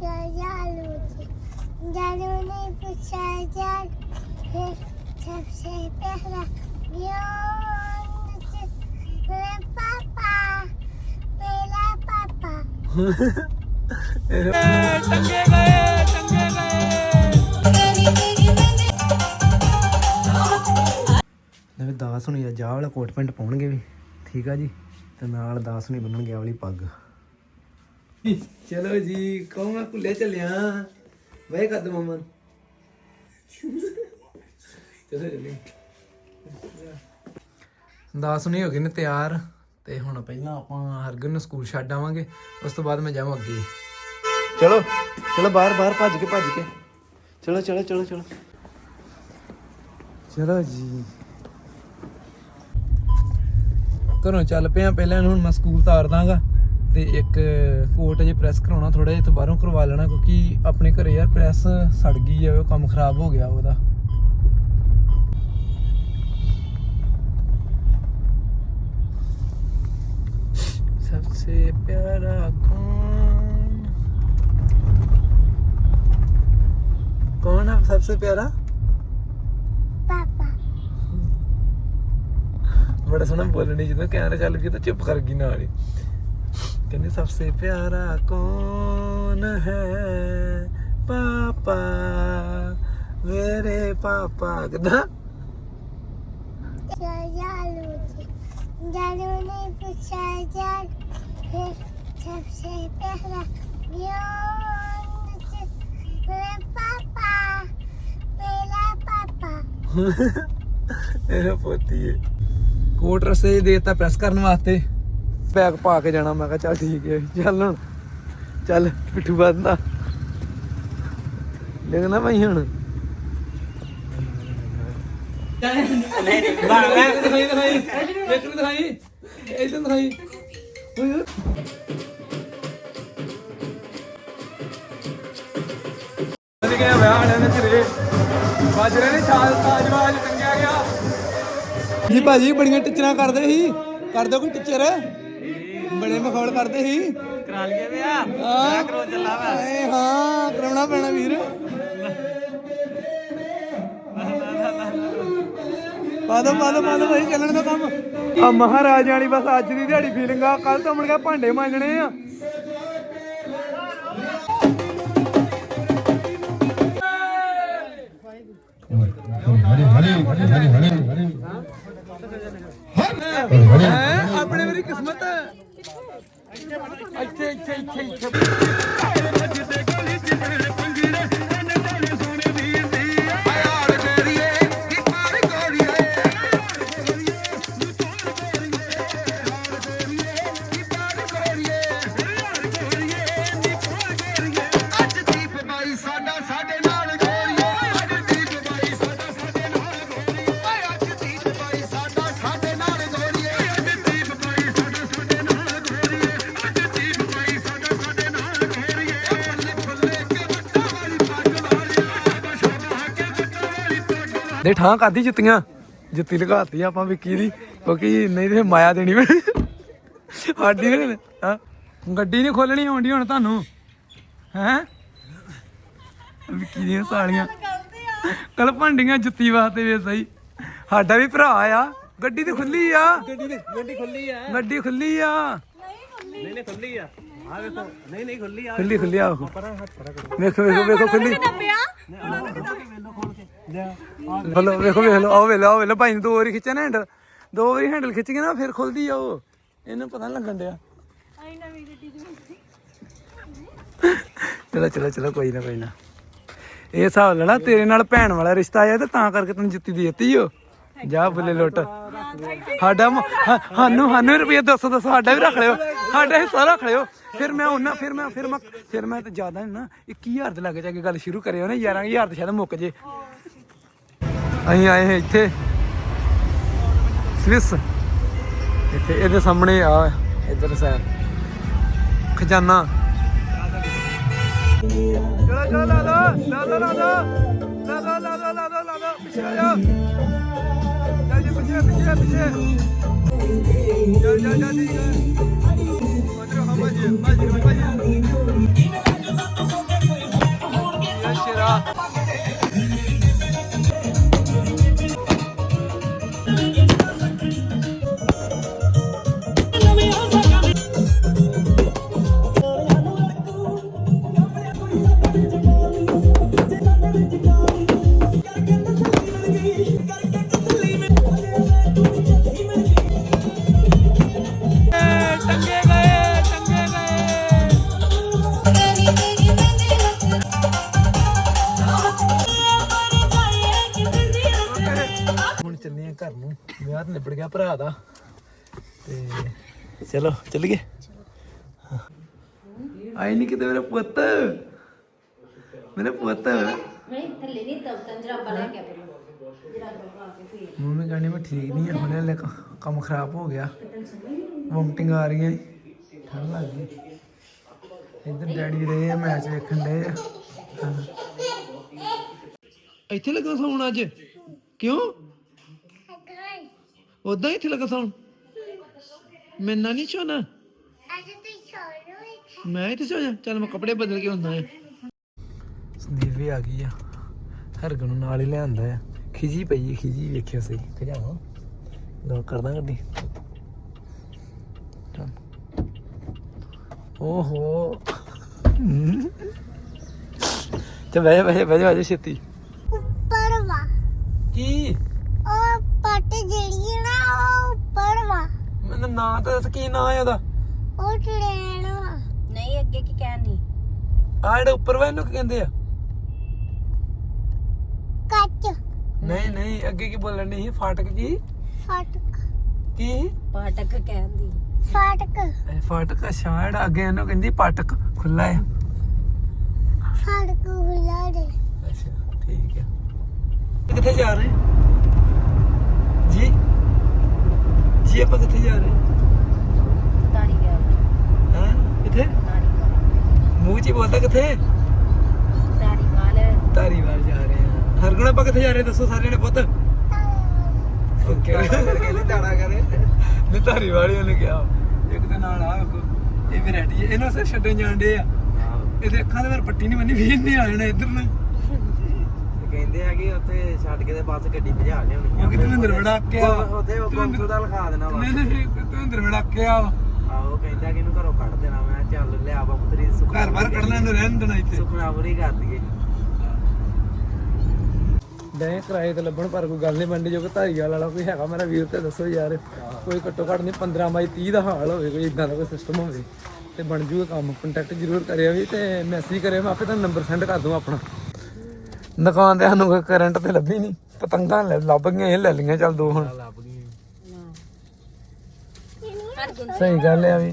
جالوني ਦਾਸ ਹੁਣੀ ਆ ਜਾ ਵਾਲਾ ਕੋਟ ਪੈਂਟ ਪਾਉਣਗੇ ਵੀ। ਠੀਕ ਆ ਜੀ? ਤੇ ਨਾਲ ਦਾਸ ਹੁਣੀ ਬੰਨਣਗੇ ਆ ਪੱਗ। ਚਲੋ ਜੀ ਕਹੋ ਮੈਂ ਭੁੱਲੇ ਚੱਲਿਆ? ਵੇ ਕਦ ਮਮਨ ਚਲੋ ਚੱਲੀ ਦਾਸ ਹੁਣੀ ਹੋ ਗਏ ਨੇ ਤਿਆਰ ਤੇ ਹੁਣ ਪਹਿਲਾਂ ਆਪਾਂ ਹਰਗਨ ਨੂੰ ਸਕੂਲ ਛੱਡ ਆਵਾਂਗੇ ਉਸ ਤੋਂ ਬਾਅਦ ਮੈਂ ਜਾਵਾਂ ਅੱਗੇ। ਚਲੋ ਚਲੋ ਬਾਹਰ ਬਾਹਰ ਭੱਜ ਕੇ ਭੱਜ ਕੇ। ਚਲੋ ਚਲੋ ਚਲੋ ਚਲੋ। ਚਲੋ ਜੀ। ਘਰੋਂ ਚੱਲ ਪਿਆ ਪਹਿਲਾਂ ਹੁਣ ਮੈਂ ਸਕੂਲ ਤਾਰ ਦਾਂਗਾ। ਤੇ ਇੱਕ ਕੋਟ ਜੇ ਪ੍ਰੈਸ ਕਰਾਉਣਾ ਥੋੜਾ ਜਿਹਾ ਤੇ ਬਾਹਰੋਂ ਕਰਵਾ ਲੈਣਾ ਕਿਉਂਕਿ ਆਪਣੇ ਘਰੇ ਯਾਰ ਪ੍ਰੈਸ ਸੜ ਗਈ ਹੈ ਉਹ ਕੰਮ ਖਰਾਬ ਹੋ ਗਿਆ ਉਹਦਾ। ਸਭ ਸੇ ਪਿਆਰਾ ਕੌਣ? ਕੌਣ ਹੈ ਸਭ ਸੇ ਪਿਆਰਾ? ਬੜਾ ਸੋਹਣਾ ਬੋਲਣੀ ਜਦੋਂ ਕੈਮਰਾ ਚੱਲ ਗਿਆ ਤਾਂ ਚੁੱਪ ਕਰ ਗਈ ਨਾਲ ਹੀ। ਕਹਿੰਦੇ ਸਭ ਤੋਂ ਪਿਆਰਾ ਕੌਣ ਹੈ? ਪਾਪਾ ਮੇਰੇ ਪਾਪਾ ਕਹਿੰਦਾ ਜਾਲੂ ਪਾਪਾ ਮੇਰਾ ਪਾਪਾ। ਮੇਰਾ ਪੋਤੀ ਹੈ। ਕੋਟ ਦੇਤਾ ਪ੍ਰੈਸ ਕਰਨ ਵਾਸਤੇ। ਬੈਗ ਪਾ ਕੇ ਜਾਣਾ। ਮੈਂ ਕਿਹਾ ਚੱਲ ਠੀਕ ਹੈ। ਚੱਲ ਹੁਣ। ਚੱਲ, ਪਿੱਠੂ ਬੰਦਾ ਲਿਖਣਾ ਭਾਈ ਹੁਣ। ਨਹੀਂ ਨਹੀਂ ਦਿਖਾਈ ਦਿਖਾਈ ਇੱਕ ਨੂੰ ਦਿਖਾਈ ਇਦਾਂ ਦਿਖਾਈ ਓਏ ਗਿਆ ਵਿਆਹ ਵਾਲਿਆਂ ਦੇ ਘਰੇ ਬਾਜਰੇ ਨੇ ਛਾਲ ਸਾਜਵਾਜ ਟੰਗਿਆ ਗਿਆ ਜੀ ਭਾਜੀ, ਬੜੀਆਂ ਟਿਚਰਾਂ ਕਰਦੇ ਸੀ। ਕਰਦੇ ਕੋਈ ਟਿਚਰ? ਬੜੇ ਮਖੌਲ ਕਰਦੇ ਸੀ। ਕਰਾ ਲਈਏ ਵਿਆਹ। ਹਾਂ। ਕਰੋ ਚੱਲਾ ਵਾ ਏ ਹਾਂ ਕਰਾਉਣਾ ਪੈਣਾ ਵੀਰ। ਪਾ ਦੋ ਪਾ ਦੋ ਪਾ ਦੋ ਭਾਈ ਚੱਲਣ ਦਾ ਕੰਮ। ਆ ਮਹਾਰਾਜ ਵਾਲੀ ਬਸ ਅੱਜ ਦੀ ਦਿਹਾੜੀ ਫੀਲਿੰਗ ਆ। ਕੱਲ ਤੋਂ ਮੁੜ ਕੇ ਭਾਂਡੇ ਮਾਂਜਣੇ ਆ। ਹੈਂ? ਆਪਣੇ ਮੇਰੀ ਕਿਸਮਤ ਇੱਥੇ ਇੱਥੇ ਇੱਥੇ ਇੱਥੇ ਦੇ ਠਾਂ ਕਰਦੀ ਜੁੱਤੀਆਂ? ਜੁੱਤੀ ਲਗਾਤੀ ਆਪਾਂ ਵਿੱਕੀ ਦੀ ਕਿਉਂਕਿ ਨਹੀਂ ਤੇ ਮਾਇਆ ਦੇਣੀ ਮੈਂ ਸਾਡੀ ਨੇ ਹਾਂ। ਗੱਡੀ ਨਹੀਂ ਖੋਲਣੀ ਆਉਂਦੀ ਹੁਣ ਤੁਹਾਨੂੰ। ਹੈ? ਵਿੱਕੀ ਦੀਆਂ ਸਾਲੀਆਂ। ਕੱਲ ਭੰਡੀਆਂ ਜੁੱਤੀ ਵਾਸਤੇ ਵੇ ਸਹੀ। ਸਾਡਾ ਵੀ ਭਰਾ ਆ। ਗੱਡੀ ਤੇ ਖੁੱਲੀ ਆ। ਗੱਡੀ ਦੀ ਗੱਡੀ ਖੁੱਲੀ ਆ। ਗੱਡੀ ਖੁੱਲੀ ਆ। ਨਹੀਂ ਨਹੀਂ ਖੁੱਲੀ। ਆ ਆ ਵੇਖੋ। ਨਹੀਂ ਨਹੀਂ ਖੁੱਲੀ ਆ। ਖੁੱਲੀ ਖੁੱਲੀ ਆ। ਵੇਖੋ। ਵੇਖੋ ਵੇਖੋ ਖੁੱਲੀ। ਹਲੋ ਵੇਖੋ ਵੇਖ ਲਓ ਆਓ ਵੇਖ ਲਓ ਆਓ ਵੇਖ ਲਓ ਭਾਈ ਨੇ ਦੋ ਵਾਰੀ ਖਿੱਚਿਆ ਨਾ ਹੈਂਡਲ ਦੋ ਵਾਰੀ ਹੈਂਡਲ ਖਿੱਚ ਕੇ ਨਾ ਫਿਰ ਖੁੱਲਦੀ ਆ ਉਹ। ਇਹਨੂੰ ਪਤਾ ਨੀ ਲੱਗਣ ਡਿਆ। ਚਲੋ ਚਲੋ ਚਲੋ ਕੋਈ ਨਾ ਕੋਈ ਨਾ। ਇਹ ਹਿਸਾਬ ਲੈਣਾ ਤੇਰੇ ਨਾਲ ਭੈਣ ਵਾਲਾ ਰਿਸ਼ਤਾ ਆਇਆ ਤੇ ਤਾਂ ਕਰਕੇ ਤੈਨੂੰ ਜੁੱਤੀ ਦੇਤੀ ਓ। ਜਾ ਬੁੱਲੇ ਲੁੱਟ। ਸਾਡਾ ਸਾਨੂੰ ਸਾਨੂੰ ਰੁਪਏ 200 200 ਸਾਡਾ ਵੀ ਰੱਖ ਲਿਓ। ਸਾਡਾ ਹਿੱਸਾ ਰੱਖ ਲਿਓ। ਫਿਰ ਮੈਂ ਉਹਨਾਂ ਫਿਰ ਮੈਂ ਫਿਰ ਮੈਂ ਫਿਰ ਮੈਂ ਤਾਂ ਜ਼ਿਆਦਾ ਨੀ ਨਾ 21000 ਦੇ ਲੱਗ ਜਾ ਕੇ ਗੱਲ ਸ਼ੁਰੂ ਕਰਿਓ ਨਾ 11000 ਤੇ ਸ਼ਾਇਦ ਮੁੱਕ ਜੇ। ਅਸੀਂ ਆਏ ਹਾਂ ਇੱਥੇ, ਸਵਿਸ। ਇੱਥੇ, ਇਹਦੇ ਸਾਹਮਣੇ ਆ, ਇਧਰ ਸਾਈਡ ਖਜ਼ਾਨਾ। ਚਲੋ ਚਲੋ, ਲਾ ਦੋ ਲਾ ਦੋ ਲਾ ਦੋ ਲਾ ਦੋ ਲਾ ਦੋ ਲਾ ਦੋ ਲਾ ਪਿੱਛੇ ਆ ਜਾ। ਜੀ ਪਿੱਛੇ ਪਿੱਛੇ ਪਿੱਛੇ। ਚੱਲ ਚੱਲ ਚੱਲ ਜੀ। ਭਾਜੀ ਭਾਜੀ ਭਾਜੀ। ਸ਼ੇਰਾ ਗਿਆ ਭਰਾ ਦਾ। ਤੇ ਚਲੋ ਚੱਲੀਏ? ਆਈ ਨਹੀਂ ਕਿਤੇ ਮੇਰਾ ਪੁੱਤ? ਮੇਰਾ ਪੁੱਤ। ਨਹੀਂ ਥੱਲੇ ਨਹੀਂ ਤਬ ਤਨ ਜਰਾਬਾ ਲੈ ਕੇ ਫੇਰ। ਮੰਮੀ ਕਹਿੰਦੀ ਮੈਂ ਠੀਕ ਨਹੀਂ ਹੁਣੇ ਕੰਮ ਖਰਾਬ ਹੋ ਗਿਆ। ਵੋਮਟਿੰਗ ਆ ਰਹੀ ਹੈ ਠੰਡ ਲੱਗ ਗਈ। ਇੱਧਰ ਡੈਡੀ ਰਹੇ ਆ ਮੈਚ ਵੇਖਣ ਦੇ ਆ। ਇੱਥੇ ਲੱਗਾ ਸੌਣ ਅੱਜ? ਕਿਉਂ? ਉਦਾਂ ਇੱਥੇ ਲੱਗਾ ਸੌਣ ਮੈਨਾਂ ਨਹੀਂ ਸੌਣਾ ਅੱਜ ਤੂੰ ਇੱਥੇ। ਮੈਂ ਇੱਥੇ ਸੌ ਜਾ। ਚੱਲ ਮੈਂ ਕੱਪੜੇ ਬਦਲ ਕੇ ਹੁੰਦਾ ਹੈ। ਸੰਦੀਪ ਵੀ ਆ ਗਈ ਆ। ਹਰਗਨ ਨੂੰ ਨਾਲ ਹੀ ਲਿਆਂਦਾ ਆ। ਖਿਜੀ ਪਈ ਹੈ, ਖਿਜੀ ਵੇਖਿਓ ਸਹੀ। ਖਜਾਵਾਂ ਲੋ ਕਰਦਾ ਗੱਡੀ। ਓਹੋ। ਤੇ ਬਹਿ ਜਾ ਆ ਜਾ ਛੇਤੀ ਉੱਪਰ ਵਾ ਕੀ ਉਹ ਪੱਟ ਜਿਹੜੀ ਹੈ ਨਾ ਉਹ ਉੱਪਰ ਵਾ ਮੈਨੂੰ ਨਾਂ ਤਾਂ ਦੱਸ ਕੀ ਨਾਂ ਹੈ ਉਹਦਾ ਉਹ ਟ੍ਰੇਨ ਨਹੀਂ ਅੱਗੇ ਕੀ ਕਹਿਣੀ ਆ ਜਿਹੜਾ ਉੱਪਰ ਵਾ ਇਹਨੂੰ ਕੀ ਕਹਿੰਦੇ ਆ? ਕੱਚ। ਨਹੀਂ ਨਹੀਂ ਅੱਗੇ ਕੀ ਬੋਲਣ ਨਹੀਂ ਫਾਟਕ ਕੀ? ਫਾਟਕ। ਕੀ? ਪਾਟਕ ਕਹਿੰਦੀ ਫਾਟਕ। ਇਹ ਫਾਟਕ ਅੱਛਾ ਜਿਹੜਾ ਅੱਗੇ ਇਹਨੂੰ ਕਹਿੰਦੀ ਪਾਟਕ ਖੁੱਲਾ ਹੈ ਫਾਟਕ ਖੁੱਲਾ ਦੇ ਅੱਛਾ ਠੀਕ ਹੈ ਕਿੱਥੇ ਜਾ ਰਹੇ ਜੀ ਜੀ ਆਪਾਂ ਕਿੱਥੇ ਜਾ ਰਹੇ ਤਾਰੀ ਗਿਆ ਹਾਂ? ਕਿੱਥੇ? ਤਾਰੀ ਮੂੰਹ ਚ ਹੀ ਬੋਲਦਾ ਕਿੱਥੇ? ਤਾਰੀ ਵਾਲ ਧਾਰੀਵਾਲ ਜਾ ਰਹੇ ਹਾਂ। ਹਰਗੁਣ ਆਪਾਂ ਕਿੱਥੇ ਜਾ ਰਹੇ ਦੱਸੋ ਸਾਰੇ ਨੇ ਪੁੱਤ। ਓਕੇ। ਕਹਿੰਦੀ ਦਾੜਾ ਕਰੇ ਨਹੀਂ ਧਾਰੀਵਾਲ ਹੀ ਉਹਨੇ ਕਿਹਾ। ਇੱਕ ਦੇ ਨਾਲ ਆ ਵੇਖੋ। ਇਹ ਵੈਰਾਈਟੀ ਹੈ। ਇਹਨੂੰ ਸੇ ਛੱਡਣ ਜਾਂਦੇ ਆ। ਇਹਦੇ ਅੱਖਾਂ ਦੇ ਵਿੱਚ ਪੱਟੀ ਨਹੀਂ ਬੰਨੀ ਵੀ ਆ ਜਾਣਾ ਇੱਧਰ ਨੂੰ। ਕਹਿੰਦੇ ਆ ਕਿ ਉੱਥੇ ਛੱਡ ਕੇ ਤੇ ਬੱਸ ਗੱਡੀ ਭਜਾ ਲਿਆਉਣੀ ਉਹ ਕਿਤੇ ਅੰਦਰ ਵੜਾ ਕੇ ਆ ਉੱਥੇ ਉਹ ਕੰਸੂ ਦਾ ਲਿਖਾ ਦੇਣਾ ਵਾ। ਨਹੀਂ ਨਹੀਂ ਤੂੰ ਅੰਦਰ ਵੜਾ ਕੇ ਆ ਆਹੋ ਕਹਿੰਦਾ ਕਿ ਇਹਨੂੰ ਘਰੋਂ ਕੱਢ ਦੇਣਾ ਮੈਂ ਚੱਲ ਲਿਆ ਬਾਪੂ ਤੇਰੀ ਸੁੱਖ ਘਰ ਬਾਹਰ ਕੱਢਣਾ ਇਹਨੂੰ ਰਹਿਣ ਦੇਣਾ ਇੱਥੇ। ਸੁਖਨਾ ਪੂਰੀ ਕਰ ਦਈਏ। ਡੈ ਕਿਰਾਏ ਤੇ ਲੱਭਣ ਪਰ ਕੋਈ ਗੱਲ ਨਹੀਂ ਬੰਦੀ ਜੋ ਕਿ ਧਾਰੀਵਾਲ ਵਾਲਾ ਕੋਈ ਹੈਗਾ ਮੇਰਾ ਵੀਰ ਤੇ ਦੱਸੋ ਯਾਰ। ਕੋਈ ਘੱਟੋ ਘੱਟ ਨਹੀਂ 15 ਬਾਈ 30 ਦਾ ਹਾਲ ਹੋਵੇ ਕੋਈ ਇਦਾਂ ਦਾ ਕੋਈ ਸਿਸਟਮ ਹੋਵੇ। ਤੇ ਬਣ ਜੂਗਾ ਕੰਮ। ਕੰਟੈਕਟ ਜ਼ਰੂਰ ਕਰਿਓ ਵੀ ਤੇ ਮੈਸੇਜ ਕਰਿਓ ਮੈਂ ਆਪੇ ਤੁਹਾਨੂੰ ਨੰਬਰ ਸੈਂਡ ਕਰ ਦੂੰ ਆਪਣਾ। ਦੁਕਾਨ ਤੇ ਸਾਨੂੰ ਕੋਈ ਕਰੰਟ ਤੇ ਲੱਭੀ ਨਹੀਂ ਪਤੰਗਾਂ ਲੈ- ਲੱਭ ਗਈਆਂ ਇਹ ਲੈ ਲਈਆਂ ਚੱਲ ਦੋ ਹੁਣ। ਲੱਭ ਗਈ ਸਹੀ ਗੱਲ ਹੈ ਵੀ।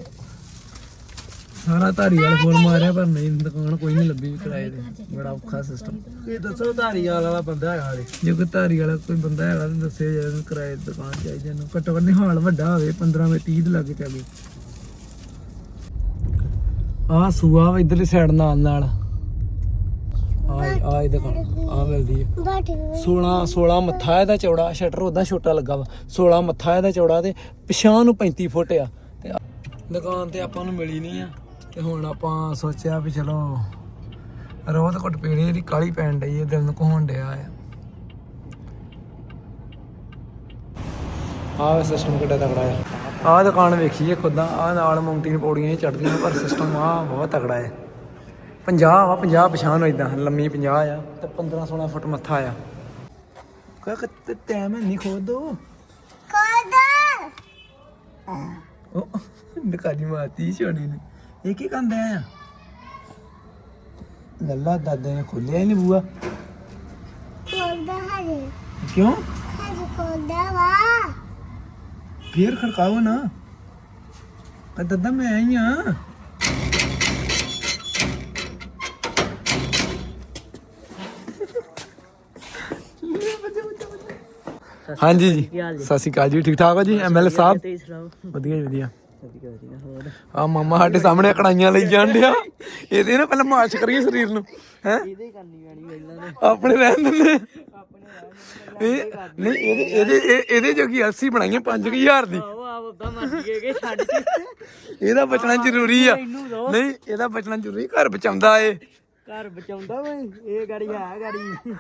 ਸਾਰਾ ਧਾਰੀਵਾਲ ਫੋਨ ਮਾਰਿਆ ਪਰ ਨਹੀਂ ਦੁਕਾਨ ਕੋਈ ਨਹੀਂ ਲੱਭੀ ਕਿਰਾਏ ਤੇ। ਬੜਾ ਔਖਾ ਸਿਸਟਮ ਇਹ ਦੱਸੋ ਧਾਰੀਵਾਲ ਵਾਲਾ ਬੰਦਾ ਹੈਗਾ ਹਾਲੇ? ਜੇ ਕੋਈ ਧਾਰੀ ਵਾਲਾ ਕੋਈ ਬੰਦਾ ਹੈਗਾ ਤਾਂ ਦੱਸੇ ਯਾਰ ਇਹਨੂੰ ਕਿਰਾਏ ਤੇ ਦੁਕਾਨ ਚਾਹੀਦੀ ਇਹਨੂੰ ਘੱਟੋ ਘੱਟ ਨਿਹਾਲ ਵੱਡਾ ਹੋਵੇ 15 ਵਿੱਚ 30 ਦੇ ਲਾਗੇ ਚੱਲੇ। ਆਹ ਸੂਆ ਵਾ ਇਧਰਲੀ ਸਾਈਡ ਨਾਲ ਨਾਲ ਆ ਇਹ ਦੁਕਾਨ ਆ ਮਿਲਦੀ ਹੈ। ਬਟ 16 16 ਮੱਥਾ ਇਹਦਾ ਚੌੜਾ ਸ਼ਟਰ ਉਦਾਂ ਛੋਟਾ ਲੱਗਾ ਵਾ। 16 ਮੱਥਾ ਇਹਦਾ ਚੌੜਾ ਤੇ ਪਿਛਾਂ ਨੂੰ 35 ਫੁੱਟ ਆ। ਤੇ ਦੁਕਾਨ ਤੇ ਆਪਾਂ ਨੂੰ ਮਿਲੀ ਨਹੀਂ ਆ। ਤੇ ਹੁਣ ਆਪਾਂ ਸੋਚਿਆ ਵੀ ਚਲੋ ਰੋਜ਼ ਘੁੱਟ ਪੀਣੀ ਇਹਦੀ ਕਾਲੀ ਪੈਣ ਡਈ ਹੈ ਦਿਲ ਨੂੰ ਕੋਹਣ ਡਿਆ ਆ। ਆਹ ਸਿਸਟਮ ਕਿੱਡਾ ਤਗੜਾ ਆ। ਆਹ ਦੁਕਾਨ ਵੇਖੀਏ ਖੁਦਾਂ ਆਹ ਨਾਲ ਮਾਊਂਟੇਨ ਪੌੜੀਆਂ ਹੀ ਚੜਦੀਆਂ ਪਰ ਸਿਸਟਮ ਆ ਬਹੁਤ ਤਗੜਾ ਹੈ 50 ਵਾ 50 ਪਛਾਣ ਹੋ ਇਦਾਂ ਲੰਮੀ 50 ਆ ਤੇ 15 16 ਫੁੱਟ ਮੱਥਾ ਆ। ਕਾ ਕਿ ਟਾਈਮ ਨਹੀਂ ਖੋਦ। ਦੋ ਕੋਦਾ ਉਹ ਨਕਾਜੀ ਮਾਤੀ ਛੋਣੀ ਨੇ। ਇਹ ਕੀ ਕੰਦੇ ਆ? ਲੱਲਾ ਦਾਦੇ ਨੇ ਖੋਲਿਆ ਹੀ ਨਹੀਂ ਬੂਆ। ਕੋਦਾ ਹਰੇ ਕਿਉਂ? ਹਰੇ ਕੋਦਾ ਵਾ। ਫੇਰ ਖੜਕਾਓ ਨਾ। ਕਹ ਦਾਦਾ ਮੈਂ ਆਈ ਆ। ਹਾਂਜੀ ਜੀ। ਸਤਿ ਸ਼੍ਰੀ ਅਕਾਲ ਜੀ ਠੀਕ ਠਾਕ ਹੋ ਜੀ? ਐਮਐਲ ਸਾਹਿਬ? ਵਧੀਆ ਜੀ ਵਧੀਆ। ਆ ਮਾਮਾ ਸਾਡੇ ਸਾਹਮਣੇ ਕੜਾਈਆਂ ਲਈ ਜਾਣ ਡਿਆ। ਇਹਦੇ ਨਾ ਪਹਿਲਾਂ ਮਾਰਚ ਕਰੀਏ ਸਰੀਰ ਨੂੰ ਹੈ? ਇਹਦੇ ਕਰਨੀ ਪੈਣੀ ਆਪਣੇ ਰਹਿਣ ਦਿੰਦੇ। ਇਹ ਨਹੀਂ ਇਹਦੇ ਇਹਦੇ ਇਹ- ਇਹਦੇ ਜੋਗੀ ਅਲਸੀ ਬਣਾਈਆਂ 5000 ਦੀ। ਇਹਦਾ ਬਚਣਾ ਜ਼ਰੂਰੀ ਆ। ਨਹੀਂ ਇਹਦਾ ਬਚਣਾ ਜ਼ਰੂਰੀ ਘਰ ਬਚਾਉਂਦਾ ਏ ਘਰ ਬਚਾਉਂਦਾ ਵੇ ਇਹ ਗਾੜੀ ਹੈ ਗਾੜੀ।